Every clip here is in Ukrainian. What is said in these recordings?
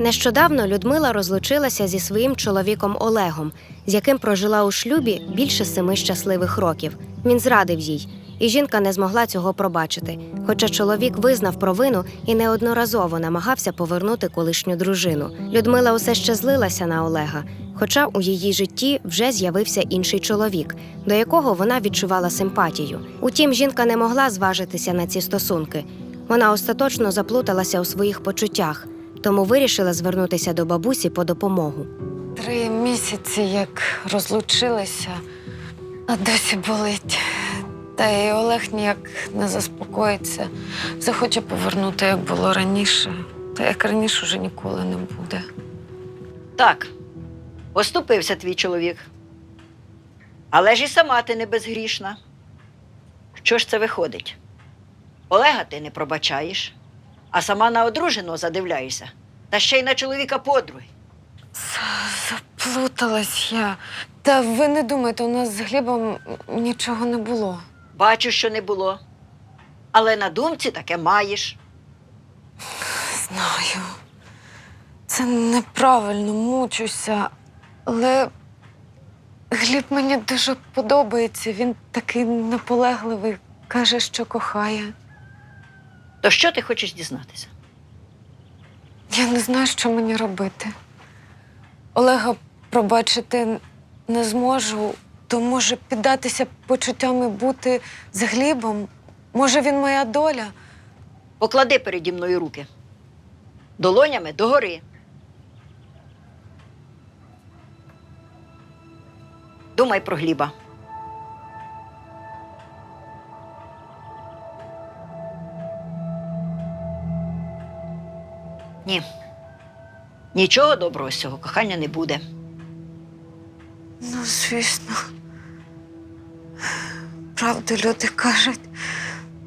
Нещодавно Людмила розлучилася зі своїм чоловіком Олегом, з яким прожила у шлюбі більше семи щасливих років. Він зрадив їй, і жінка не змогла цього пробачити. Хоча чоловік визнав провину і неодноразово намагався повернути колишню дружину. Людмила усе ще злилася на Олега, хоча у її житті вже з'явився інший чоловік, до якого вона відчувала симпатію. Утім, жінка не могла зважитися на ці стосунки. Вона остаточно заплуталася у своїх почуттях тому вирішила звернутися до бабусі по допомогу. Три місяці, як розлучилися, а досі болить. Та й Олег ніяк не заспокоїться. Захоче повернути, як було раніше. Та як раніше вже ніколи не буде. Так, оступився твій чоловік. Але ж і сама ти не безгрішна. Що ж це виходить? Олега ти не пробачаєш, а сама на одруженого задивляєшся, та ще й на чоловіка подруги. Заплуталась я. Та ви не думайте, у нас з Глібом нічого не було. Бачу, що не було. Але на думці таке маєш. Знаю. Це неправильно, мучуся. Але Гліб мені дуже подобається. Він такий наполегливий, каже, що кохає. То що ти хочеш дізнатися? Я не знаю, що мені робити. Олега пробачити не зможу, то може піддатися почуттям і бути з Глібом. Може, він моя доля. Поклади переді мною руки. Долонями догори. Думай про Гліба. Ні. Нічого доброго з цього кохання не буде. Ну, звісно. Правду люди кажуть,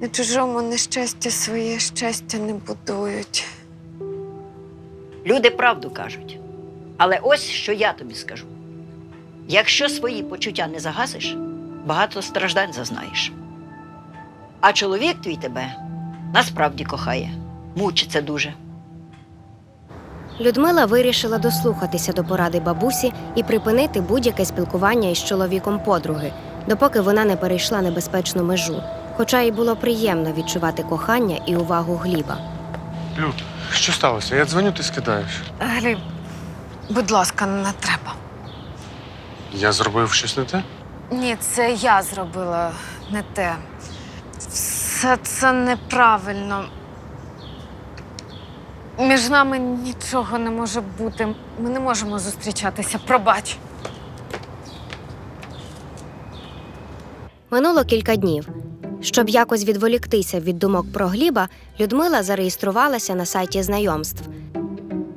на чужому нещастя своє щастя не будують. Люди правду кажуть. Але ось що я тобі скажу: якщо свої почуття не загасиш, багато страждань зазнаєш. А чоловік твій тебе насправді кохає, мучиться дуже. Людмила вирішила дослухатися до поради бабусі і припинити будь-яке спілкування із чоловіком подруги, допоки вона не перейшла небезпечну межу. Хоча їй було приємно відчувати кохання і увагу Гліба. Люд, що сталося? Я дзвоню, ти скидаєш. Гліб, будь ласка, не треба. Я зробив щось не те? Ні, це я зробила не те. Все це неправильно. Між нами нічого не може бути. Ми не можемо зустрічатися. Пробач. Минуло кілька днів. Щоб якось відволіктися від думок про Гліба, Людмила зареєструвалася на сайті знайомств.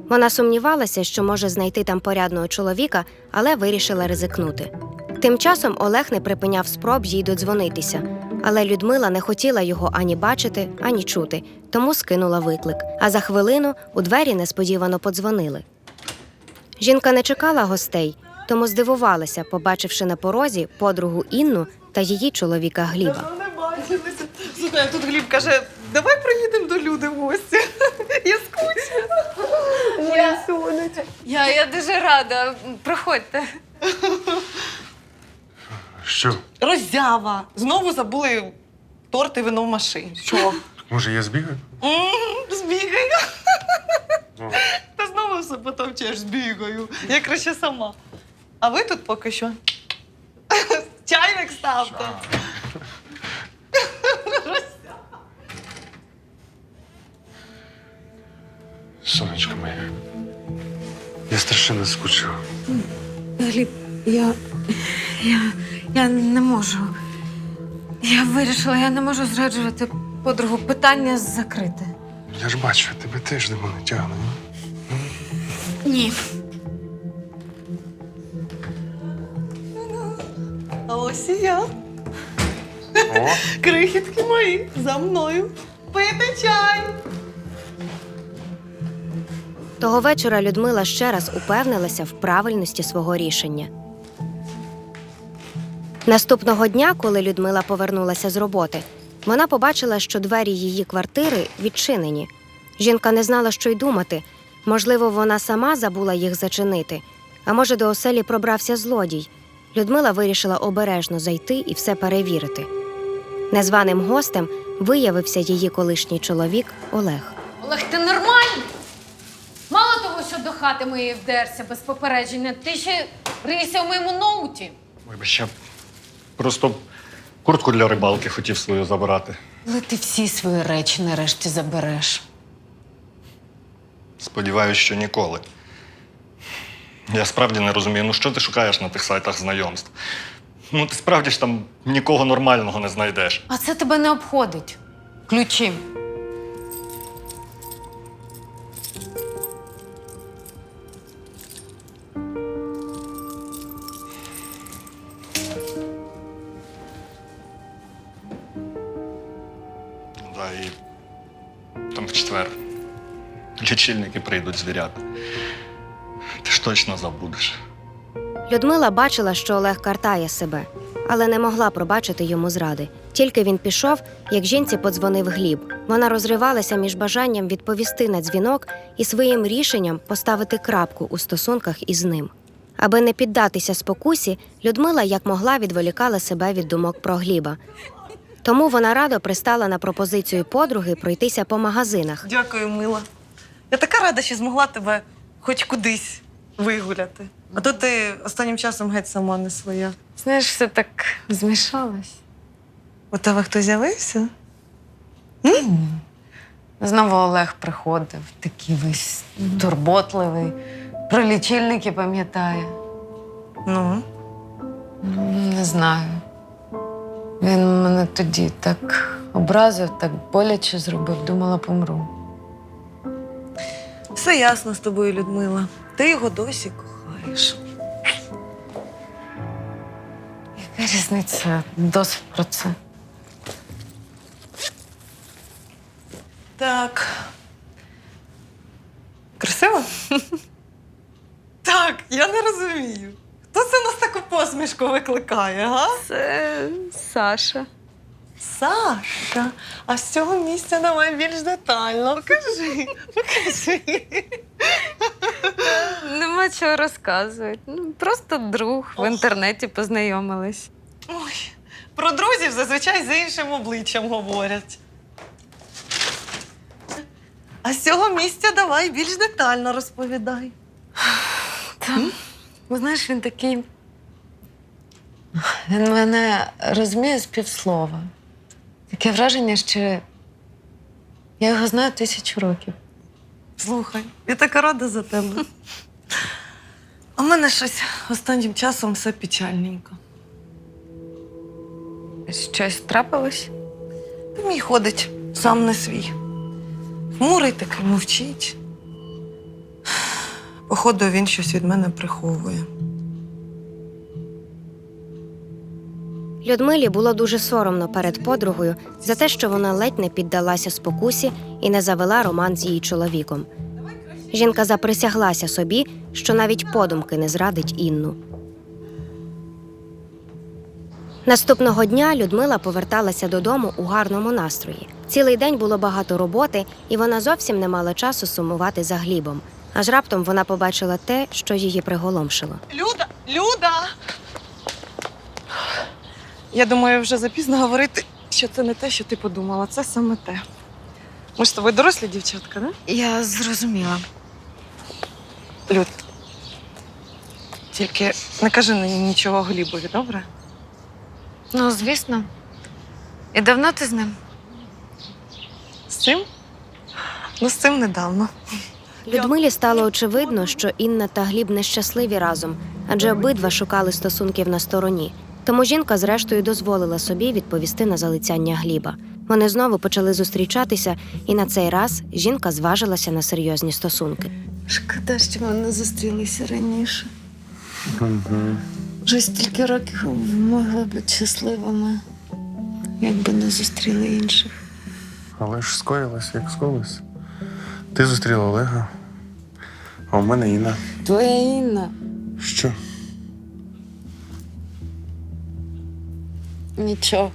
Вона сумнівалася, що може знайти там порядного чоловіка, але вирішила ризикнути. Тим часом Олег не припиняв спроб їй додзвонитися. Але Людмила не хотіла його ані бачити, ані чути, тому скинула виклик. А за хвилину у двері несподівано подзвонили. Жінка не чекала гостей, тому здивувалася, побачивши на порозі подругу Інну та її чоловіка Гліба. Не бачилися. Слухай, а тут Гліб каже, давай приїдемо до люди в гості. Я скучила. Сонечка. Я, я дуже рада. Проходьте. Що? Роззява. Знову забули торт і вино в машині. Що? Може, я збігаю? Збігаю. Ну, Та знову все потовчеш, збігаю. Я краще сама. А ви тут поки що. Чайник ставте. сонечко моє. Я страшенно скучив. Гліб, я, я, я не можу. Я вирішила, я не можу зраджувати подругу. Питання закрите. Я ж бачу, тебе теж до мене тягне. Ні. А ось і я. О, Крихітки мої, за мною. Пити чай. Того вечора Людмила ще раз упевнилася в правильності свого рішення. Наступного дня, коли Людмила повернулася з роботи, вона побачила, що двері її квартири відчинені. Жінка не знала, що й думати. Можливо, вона сама забула їх зачинити, а може, до оселі пробрався злодій. Людмила вирішила обережно зайти і все перевірити. Незваним гостем виявився її колишній чоловік Олег. Олег, ти нормальний? Мало того, що до хати моєї вдерся без попередження, ти ще риєшся в моєму ноуті. Вибач, я просто куртку для рибалки хотів свою забрати. Але ти всі свої речі нарешті забереш. Сподіваюсь, що ніколи. Я справді не розумію, ну що ти шукаєш на тих сайтах знайомств? Ну, ти справді ж там нікого нормального не знайдеш. А це тебе не обходить. Ключі. Лічильники прийдуть звіряти. Ти ж точно забудеш. Людмила бачила, що Олег картає себе, але не могла пробачити йому зради. Тільки він пішов, як жінці подзвонив Гліб. Вона розривалася між бажанням відповісти на дзвінок і своїм рішенням поставити крапку у стосунках із ним. Аби не піддатися спокусі, Людмила як могла відволікала себе від думок про Гліба. Тому вона радо пристала на пропозицію подруги пройтися по магазинах. Дякую, мила. Я така рада, що змогла тебе хоч кудись вигуляти. А то ти останнім часом геть сама не своя. Знаєш, все так змішалось. У тебе хтось з'явився? Знову Олег приходив, такий весь турботливий, про лічильники пам'ятає. Ну. Ну, Не знаю. Він мене тоді так образив, так боляче зробив, думала, помру. Все ясно з тобою, Людмила. Ти його досі кохаєш. Яка різниця? Досить про це. Так. Красиво? так, я не розумію. Хто це нас таку посмішку викликає, га? Це Саша. Саша, а з цього місця давай більш детально. Покажи, покажи. Нема чого розказувати. Ну, просто друг в інтернеті познайомились. Ой, про друзів зазвичай з іншим обличчям говорять. А з цього місця давай більш детально розповідай. Там, знаєш, він такий. Він мене розуміє з півслова. Таке враження, що я його знаю тисячу років. Слухай, я така рада за тебе. А в мене щось останнім часом все печальненько. Щось трапилось? Та мій ходить сам не свій. Хмурий такий мовчить. Походу, він щось від мене приховує. Людмилі було дуже соромно перед подругою за те, що вона ледь не піддалася спокусі і не завела роман з її чоловіком. Жінка заприсяглася собі, що навіть подумки не зрадить Інну. Наступного дня Людмила поверталася додому у гарному настрої. Цілий день було багато роботи, і вона зовсім не мала часу сумувати за глібом. Аж раптом вона побачила те, що її приголомшило. Люда, Люда! Я думаю, вже запізно говорити, що це не те, що ти подумала. Це саме те. Ми ж з тобою дорослі дівчатка, да? Я зрозуміла. Люд. Тільки не кажи ні- нічого Глібові, добре? Ну, звісно. І давно ти з ним? З цим? Ну, з цим недавно. Людмилі стало очевидно, що Інна та Гліб нещасливі разом, адже обидва шукали стосунків на стороні. Тому жінка, зрештою, дозволила собі відповісти на залицяння Гліба. Вони знову почали зустрічатися, і на цей раз жінка зважилася на серйозні стосунки. Шкода, що ми не зустрілися раніше. Вже стільки років могли бути щасливими, якби не зустріли інших. Але ж скоїлось, як скоїлось. Ти зустріла Олега, а у мене Інна. Твоя Інна Що? Нічого.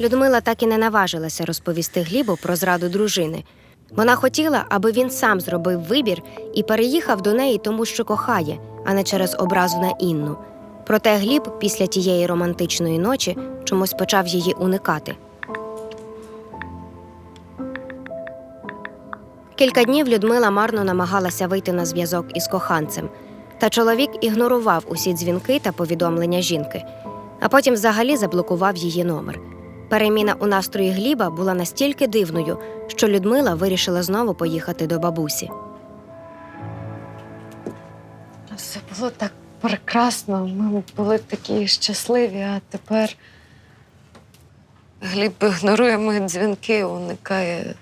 Людмила так і не наважилася розповісти Глібу про зраду дружини. Вона хотіла, аби він сам зробив вибір і переїхав до неї, тому що кохає, а не через образу на Інну. Проте Гліб після тієї романтичної ночі чомусь почав її уникати. Кілька днів Людмила марно намагалася вийти на зв'язок із коханцем, та чоловік ігнорував усі дзвінки та повідомлення жінки, а потім взагалі заблокував її номер. Переміна у настрої Гліба була настільки дивною, що Людмила вирішила знову поїхати до бабусі. Все було так прекрасно. Ми були такі щасливі, а тепер Гліб ігнорує мої дзвінки, уникає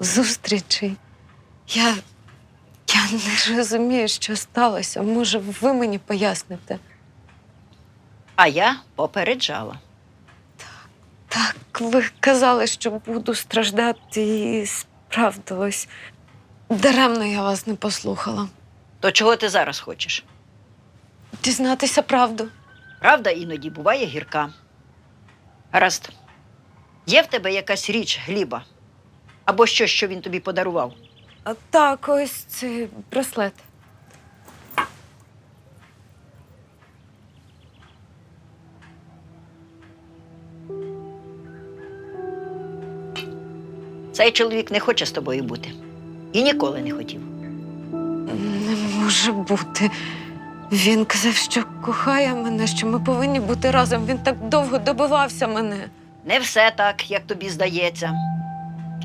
зустрічей. Я, я не розумію, що сталося. Може, ви мені поясните? А я попереджала. Так, ви казали, що буду страждати, і справдилось. Даремно я вас не послухала. То чого ти зараз хочеш? Дізнатися правду. Правда іноді буває гірка. Гаразд. Є в тебе якась річ Гліба? Або щось, що він тобі подарував? А так, ось цей браслет. Цей чоловік не хоче з тобою бути. І ніколи не хотів. Не може бути. Він казав, що кохає мене, що ми повинні бути разом. Він так довго добивався мене. Не все так, як тобі здається.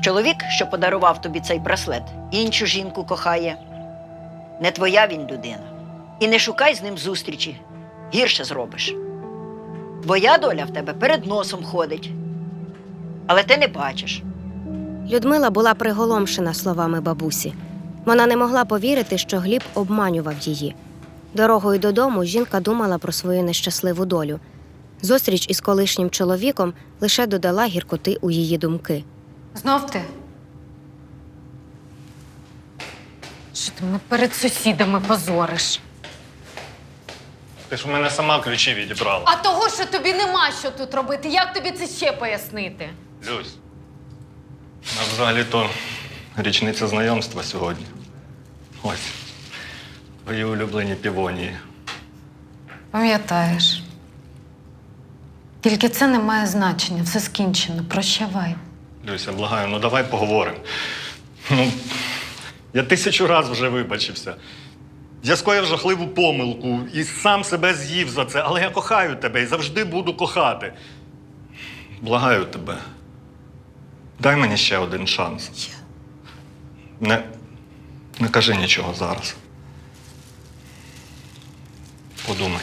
Чоловік, що подарував тобі цей браслет, іншу жінку кохає. Не твоя він людина. І не шукай з ним зустрічі. Гірше зробиш. Твоя доля в тебе перед носом ходить. Але ти не бачиш. Людмила була приголомшена словами бабусі. Вона не могла повірити, що Гліб обманював її. Дорогою додому жінка думала про свою нещасливу долю. Зустріч із колишнім чоловіком лише додала гіркоти у її думки. Знов ти? Що ти мене перед сусідами позориш? Ти ж у мене сама ключі відібрала. А того, що тобі нема що тут робити, як тобі це ще пояснити? Люсь. А взагалі-то річниця знайомства сьогодні. Ось. Твої улюблені півонії. Пам'ятаєш. Тільки це не має значення, все скінчено. Прощавай. Люся, благаю, ну давай поговоримо. Ну, я тисячу разів вже вибачився. Я скоїв жахливу помилку і сам себе з'їв за це, але я кохаю тебе і завжди буду кохати. Благаю тебе. Дай мені ще один шанс. Не, не кажи нічого зараз. Подумай.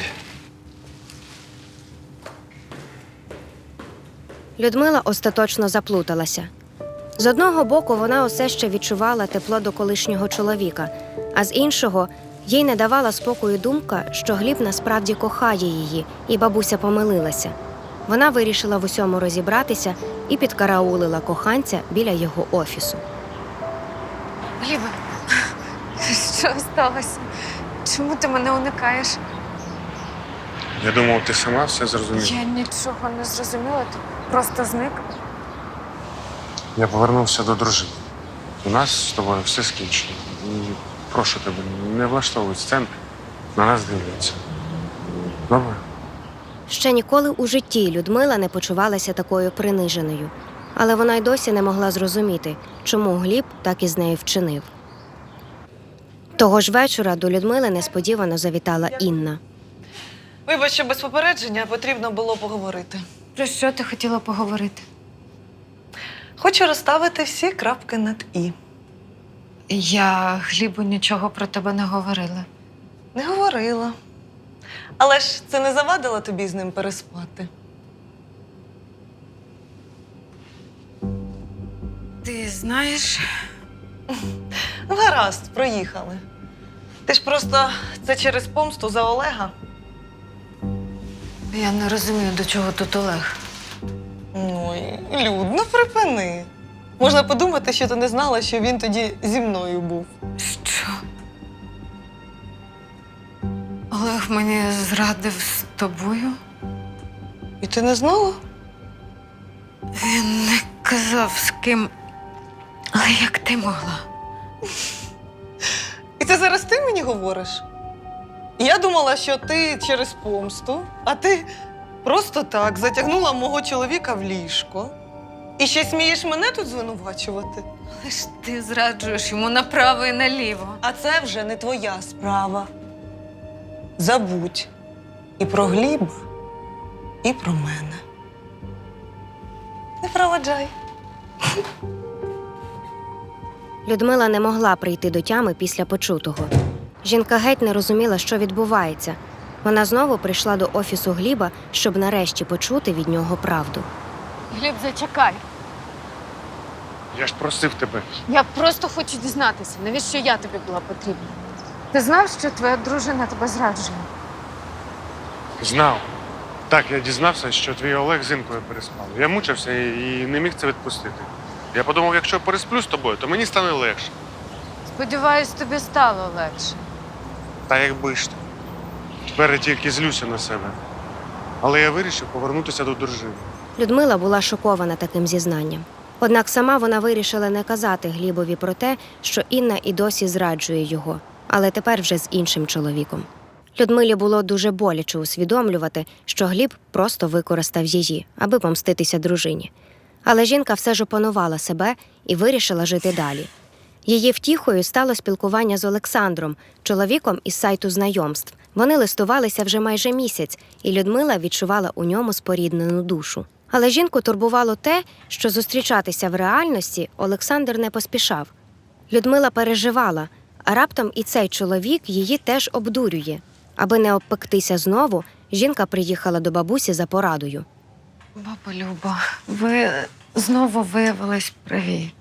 Людмила остаточно заплуталася. З одного боку, вона усе ще відчувала тепло до колишнього чоловіка, а з іншого їй не давала спокою думка, що Гліб насправді кохає її, і бабуся помилилася. Вона вирішила в усьому розібратися і підкараулила коханця біля його офісу. Гліба, що сталося? Чому ти мене уникаєш? Я думав, ти сама все зрозуміла. Я нічого не зрозуміла, ти просто зник. Я повернувся до дружини. У нас з тобою все скінчено. І прошу тебе, не влаштовуй сцен, на нас дивляться. Добре? Ще ніколи у житті Людмила не почувалася такою приниженою, але вона й досі не могла зрозуміти, чому Гліб так із нею вчинив. Того ж вечора до Людмили несподівано завітала Інна. Вибач, що без попередження потрібно було поговорити. Про що ти хотіла поговорити? Хочу розставити всі крапки над І. Я Глібу нічого про тебе не говорила. Не говорила. Але ж це не завадило тобі з ним переспати. Ти знаєш, Гаразд, проїхали. Ти ж просто це через помсту за Олега. я не розумію, до чого тут Олег. Ну припини. Можна подумати, що ти не знала, що він тоді зі мною був. Мені зрадив з тобою? І ти не знала? Він не казав з ким. Але як ти могла? І це зараз ти мені говориш? Я думала, що ти через помсту, а ти просто так затягнула мого чоловіка в ліжко. І ще смієш мене тут звинувачувати. Але ж ти зраджуєш йому направо і наліво. А це вже не твоя справа. Забудь і про Гліба, і про мене. Не проводжай. Людмила не могла прийти до тями після почутого. Жінка геть не розуміла, що відбувається. Вона знову прийшла до офісу Гліба, щоб нарешті почути від нього правду. Гліб, зачекай. Я ж просив тебе. Я просто хочу дізнатися, навіщо я тобі була потрібна. Ти знав, що твоя дружина тебе зраджує? Знав. Так, я дізнався, що твій Олег з Інкою переспав. Я мучився і і не міг це відпустити. Я подумав, якщо пересплю з тобою, то мені стане легше. Сподіваюсь, тобі стало легше. Та якби ж то. Тепер я тільки злюся на себе. Але я вирішив повернутися до дружини. Людмила була шокована таким зізнанням. Однак сама вона вирішила не казати Глібові про те, що Інна і досі зраджує його, але тепер вже з іншим чоловіком. Людмилі було дуже боляче усвідомлювати, що Гліб просто використав її, аби помститися дружині. Але жінка все ж опанувала себе і вирішила жити далі. Її втіхою стало спілкування з Олександром, чоловіком із сайту знайомств. Вони листувалися вже майже місяць, і Людмила відчувала у ньому споріднену душу. Але жінку турбувало те, що зустрічатися в реальності Олександр не поспішав. Людмила переживала, раптом і цей чоловік її теж обдурює. Аби не обпектися знову, жінка приїхала до бабусі за порадою. Баба Люба, ви знову виявились праві.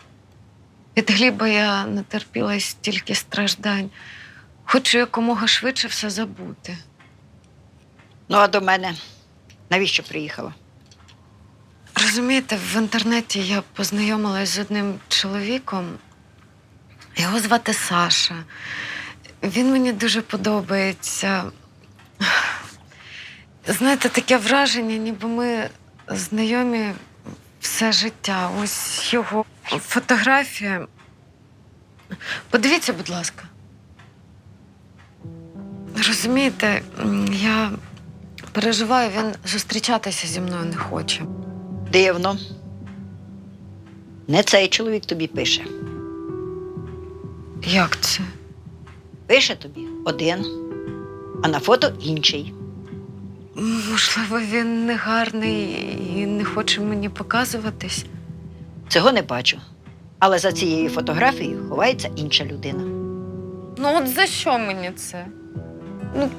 Від Гліба я натерпілась стільки страждань. Хочу якомога швидше все забути. Ну, а до мене навіщо приїхала? Розумієте, в інтернеті я познайомилась з одним чоловіком. Його звати Саша. Він мені дуже подобається. Знаєте, таке враження, ніби ми знайомі все життя. Ось його фотографія. Подивіться, будь ласка. Розумієте, я переживаю, він зустрічатися зі мною не хоче. Дивно. Не цей чоловік тобі пише. Як це? Пише тобі один, а на фото інший. Можливо, він не гарний і не хоче мені показуватись. Цього не бачу. Але за цією фотографією ховається інша людина. Ну, от за що мені це? Ну,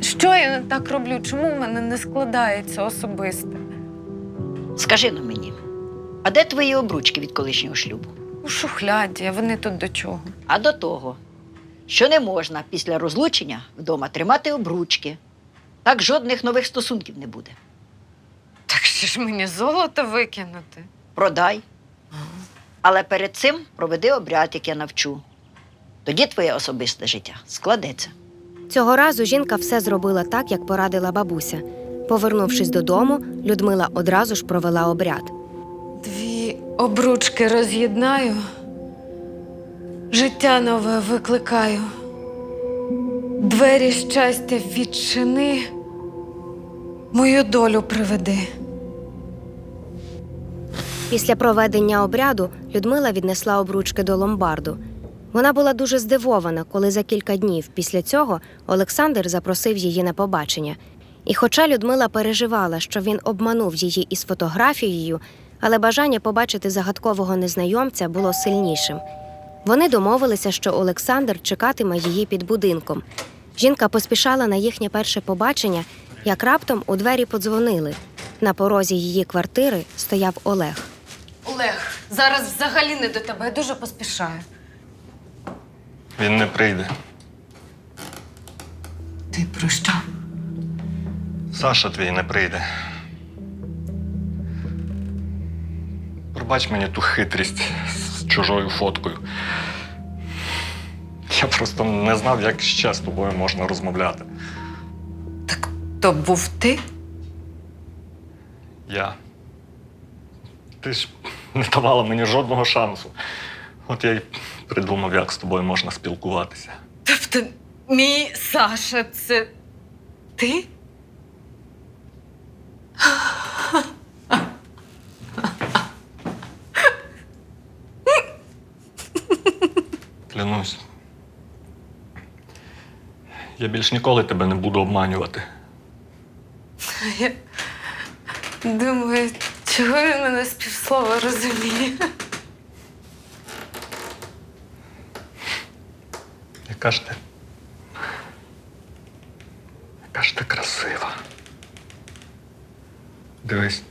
що я не так роблю? Чому в мене не складається особисте? Скажи на мені, а де твої обручки від колишнього шлюбу? У шухляді, а вони тут до чого? А до того, що не можна після розлучення вдома тримати обручки. Так жодних нових стосунків не буде. хочеш мені золото викинути? Продай. Але перед цим проведи обряд, як я навчу. Тоді твоє особисте життя складеться. Цього разу жінка все зробила так, як порадила бабуся. Повернувшись додому, Людмила одразу ж провела обряд. Дві обручки роз'єднаю, життя нове викликаю. Двері щастя відчини, мою долю приведи. Після проведення обряду Людмила віднесла обручки до ломбарду. Вона була дуже здивована, коли за кілька днів після цього Олександр запросив її на побачення. І хоча Людмила переживала, що він обманув її із фотографією, але бажання побачити загадкового незнайомця було сильнішим. Вони домовилися, що Олександр чекатиме її під будинком. Жінка поспішала на їхнє перше побачення, як раптом у двері подзвонили. На порозі її квартири стояв Олег. Олег, зараз взагалі не до тебе, я дуже поспішаю. Він не прийде. Ти про що? Саша твій не прийде. Пробач мені ту хитрість з чужою фоткою. Я просто не знав, як ще з тобою можна розмовляти. Так то був ти? Я. Ти ж не давала мені жодного шансу. От я й придумав, як з тобою можна спілкуватися. Тобто, мій Саша, це ти? Я більш ніколи тебе не буду обманювати. Я думаю, чого він мене з півслова розуміє? Яка ж ти? Яка ж ти красива. Дивись.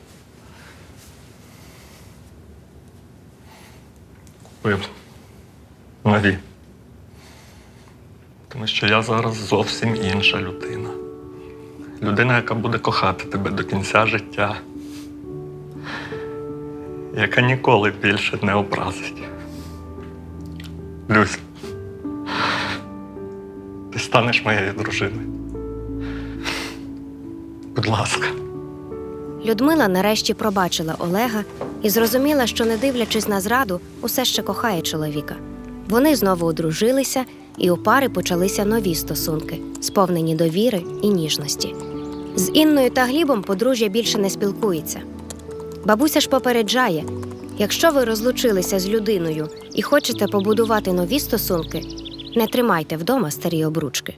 Купив нові. Тому що я зараз зовсім інша людина. Людина, яка буде кохати тебе до кінця життя. Яка ніколи більше не образить. Люсь. Ти станеш моєю дружиною. Будь ласка. Людмила нарешті пробачила Олега і зрозуміла, що, не дивлячись на зраду, усе ще кохає чоловіка. Вони знову одружилися, і у пари почалися нові стосунки, сповнені довіри і ніжності. З Інною та Глібом подружжя більше не спілкується. Бабуся ж попереджає: якщо ви розлучилися з людиною і хочете побудувати нові стосунки, не тримайте вдома старі обручки.